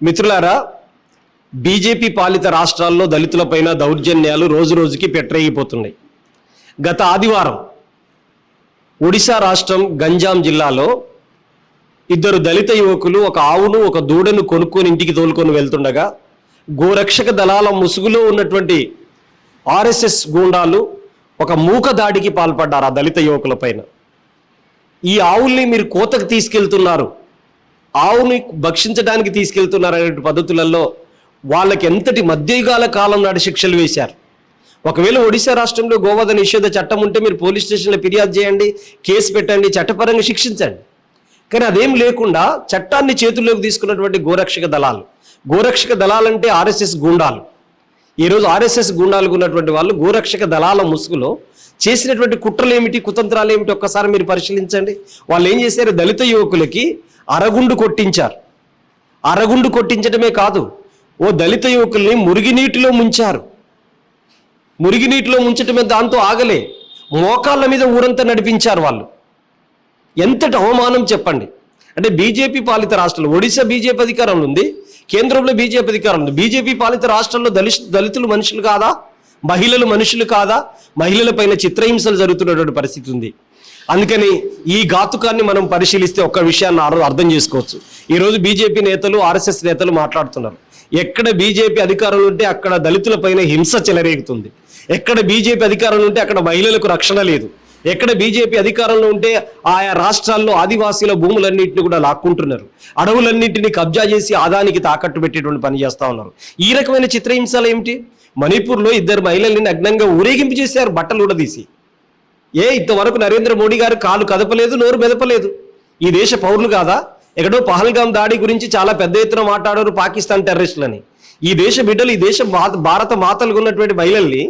మిత్రులారా బీజేపీ పాలిత రాష్ట్రాల్లో దళితులపైన దౌర్జన్యాలు రోజు రోజుకి పెట్టరేగిపోతున్నాయి గత ఆదివారం ఒడిశా రాష్ట్రం గంజాం జిల్లాలో ఇద్దరు దళిత యువకులు ఒక ఆవును ఒక దూడను కొనుక్కొని ఇంటికి తోలుకొని వెళ్తుండగా గోరక్షక దళాల ముసుగులో ఉన్నటువంటి ఆర్ఎస్ఎస్ గూండాలు ఒక మూక దాడికి పాల్పడ్డారు ఆ దళిత యువకుల పైన. ఈ ఆవుల్ని మీరు కోతకు తీసుకెళ్తున్నారు. ఆవుని భక్షించడానికి తీసుకెళ్తున్నారు పద్ధతులలో వాళ్ళకి ఎంతటి మధ్యయుగాల కాలం నాటి శిక్షలు వేశారు? ఒకవేళ ఒడిశా రాష్ట్రంలో గోవధ నిషేధ చట్టం ఉంటే మీరు పోలీస్ స్టేషన్లో ఫిర్యాదు చేయండి కేసు పెట్టండి చట్టపరంగా శిక్షించండి. కానీ అదేం లేకుండా చట్టాన్ని చేతుల్లోకి తీసుకున్నటువంటి గోరక్షక దళాలు. గోరక్షక దళాలంటే ఆర్ఎస్ఎస్ గూండాలు. ఈరోజు ఆర్ఎస్ఎస్ గూండాలు ఉన్నటువంటి వాళ్ళు గోరక్షక దళాల ముసుగులో చేసినటువంటి కుట్రలు ఏమిటి కుతంత్రాలు ఏమిటి ఒక్కసారి మీరు పరిశీలించండి. వాళ్ళు ఏం చేశారు? దళిత యువకులకి అరగుండు కొట్టించారు. అరగుండు కొట్టించడమే కాదు ఓ దళిత యువకుల్ని మురిగినీటిలో ముంచారు. మురిగినీటిలో ముంచటమే దాంతో ఆగలే మోకాళ్ళ మీద ఊరంతా నడిపించారు వాళ్ళు. ఎంతటి అవమానం చెప్పండి. అంటే బీజేపీ పాలిత రాష్ట్రాలు ఒడిశా బీజేపీ అధికారంలో ఉంది కేంద్రంలో బీజేపీ అధికారం ఉంది. బీజేపీ పాలిత రాష్ట్రంలో దళి దళితులు మనుషులు కాదా? మహిళలు మనుషులు కాదా? మహిళలపైన చిత్రహింసలు జరుగుతున్నటువంటి పరిస్థితి ఉంది. అందుకని ఈ ఘాతుకాన్ని మనం పరిశీలిస్తే ఒక్క విషయాన్ని అర్థం చేసుకోవచ్చు. ఈరోజు బీజేపీ నేతలు ఆర్ఎస్ఎస్ నేతలు మాట్లాడుతున్నారు. ఎక్కడ బీజేపీ అధికారంలో ఉంటే అక్కడ దళితులపైన హింస చెలరేగుతుంది. ఎక్కడ బీజేపీ అధికారంలో ఉంటే అక్కడ మహిళలకు రక్షణ లేదు. ఎక్కడ బీజేపీ అధికారంలో ఉంటే ఆయా రాష్ట్రాల్లో ఆదివాసీల భూములన్నింటినీ కూడా లాక్కుంటున్నారు. అడవులన్నింటినీ కబ్జా చేసి ఆదానికి తాకట్టు పెట్టేటువంటి పని చేస్తూ ఉన్నారు. ఈ రకమైన చిత్రహింసలు ఏమిటి? మణిపూర్లో ఇద్దరు మహిళల్ని నగ్నంగా ఊరేగింపు చేశారు బట్టలు ఊడదీసి. ఏ ఇంతవరకు నరేంద్ర మోడీ గారు కాలు కదపలేదు నోరు మెదపలేదు. ఈ దేశ పౌరులు కాదా? ఎక్కడో పహల్గాం దాడి గురించి చాలా పెద్ద ఎత్తున మాట్లాడారు పాకిస్తాన్ టెర్రరిస్టులని. ఈ దేశ బిడ్డలు ఈ దేశ భారత మాతలుగా ఉన్నటువంటి మహిళల్ని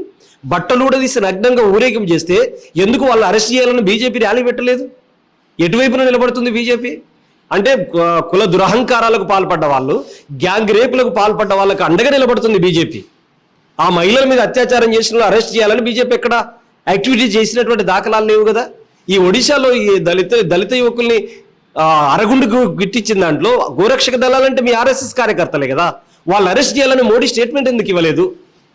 బట్టలుడదీసి నగ్నంగా ఊరేగింపు చేస్తే ఎందుకు వాళ్ళు అరెస్ట్ చేయాలని బీజేపీ ర్యాలీ పెట్టలేదు? ఎటువైపున నిలబడుతుంది బీజేపీ? అంటే కుల దురహంకారాలకు పాల్పడ్డ వాళ్ళు గ్యాంగ్ రేపులకు పాల్పడ్డ వాళ్ళకు అండగా నిలబడుతుంది బీజేపీ. ఆ మహిళల మీద అత్యాచారం చేసిన అరెస్ట్ చేయాలని బీజేపీ ఎక్కడ యాక్టివిటీ చేసినటువంటి దాఖలాలు లేవు కదా. ఈ ఒడిశాలో ఈ దళిత దళిత యువకుల్ని ఆ, అరగుండుకు గిట్టించిన దాంట్లో గోరక్షక దళాలంటే మీ ఆర్ఎస్ఎస్ కార్యకర్తలే కదా. వాళ్ళు అరెస్ట్ చేయాలని మోడీ స్టేట్మెంట్ ఎందుకు ఇవ్వలేదు?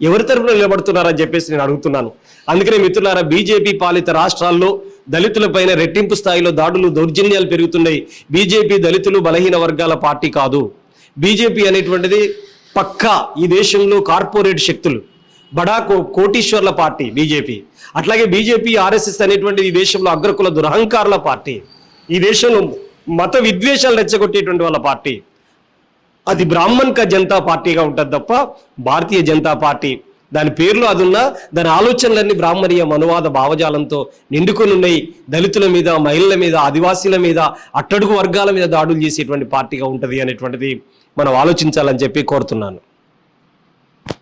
ఎవరి తరపున నిలబడుతున్నారని చెప్పేసి నేను అడుగుతున్నాను. అందుకనే మిత్రులారా బీజేపీ పాలిత రాష్ట్రాల్లో దళితులపైన రెట్టింపు స్థాయిలో దాడులు దౌర్జన్యాలు పెరుగుతున్నాయి. బీజేపీ దళితులు బలహీన వర్గాల పార్టీ కాదు. బీజేపీ అనేటువంటిది పక్కా ఈ దేశంలో కార్పొరేట్ శక్తులు. బడా కో- కోటీశ్వర్ల పార్టీ బీజేపీ అట్లాగే బీజేపీ ఆర్ఎస్ఎస్ అనేటువంటి ఈ దేశంలో అగ్రకుల దురహంకారుల పార్టీ. ఈ దేశంలో మత విద్వేషాలు రెచ్చగొట్టేటువంటి వాళ్ళ పార్టీ. అది బ్రాహ్మణ్ కా జనతా పార్టీగా ఉంటుంది తప్ప భారతీయ జనతా పార్టీ. దాని పేర్లు అదున్నా దాని ఆలోచనలన్నీ బ్రాహ్మణీయ మనువాద భావజాలంతో నిండుకొని ఉన్నాయి దళితుల మీద మహిళల మీద ఆదివాసీల మీద అట్టడుగు వర్గాల మీద దాడులు చేసేటువంటి పార్టీగా ఉంటుంది అనేటువంటిది మనం ఆలోచించాలని చెప్పి కోరుతున్నాను.